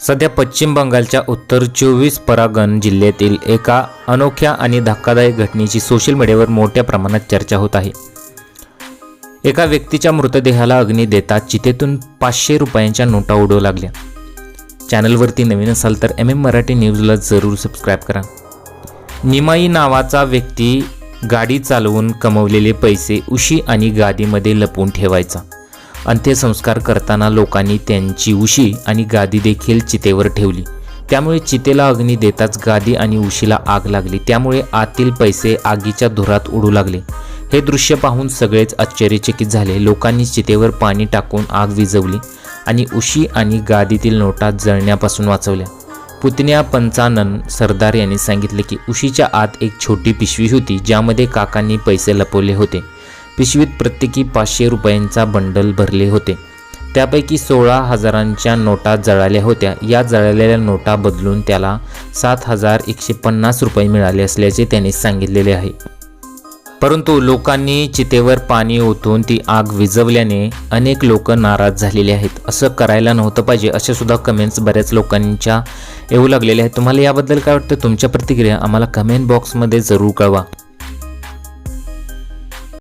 सध्या पश्चिम बंगालच्या उत्तर चोवीस परागण जिल्ह्यातील एका अनोख्या आणि धक्कादायक घटनेची सोशल मीडियावर मोठ्या प्रमाणात चर्चा होत आहे. एका व्यक्तीच्या मृतदेहाला अग्नी देता चितेतून पाचशे रुपयांच्या नोटा उडवू लागल्या. चॅनलवरती नवीन असाल तर एम एम मराठी न्यूजला जरूर सबस्क्राईब करा. निमाई नावाचा व्यक्ती गाडी चालवून कमवलेले पैसे उशी आणि गादीमध्ये लपवून ठेवायचा. अंत्यसंस्कार करताना लोकांनी त्यांची उशी आणि गादी देखील चितेवर ठेवली. त्यामुळे चितेला अग्नी देताच गादी आणि उशीला आग लागली. त्यामुळे आतील पैसे आगीच्या धुरात उडू लागले. हे दृश्य पाहून सगळेच आश्चर्यचकित झाले. लोकांनी चितेवर पाणी टाकून आग विझवली आणि उशी आणि गादीतील नोटा जळण्यापासून वाचवल्या. पुतण्या पंचानन सरदार यांनी सांगितले की उशीच्या आत एक छोटी पिशवी होती ज्यामध्ये काकांनी पैसे लपवले होते. पिशवीत प्रत्येकी पाचशे रुपयांचा बंडल भरले होते. त्यापैकी सोळा हजारांच्या नोटा जळाल्या होत्या. या जळालेल्या नोटा बदलून त्याला सात हजार एकशे पन्नास रुपये मिळाले असल्याचे त्यांनी सांगितलेले आहे. परंतु लोकांनी चितेवर पाणी ओतून ती आग विझवल्याने अनेक लोक नाराज झालेले आहेत. असं करायला नव्हतं पाहिजे असे सुद्धा कमेंट्स बऱ्याच लोकांच्या येऊ लागलेल्या आहेत. तुम्हाला याबद्दल काय वाटतं? तुमच्या प्रतिक्रिया आम्हाला कमेंट बॉक्समध्ये जरूर कळवा.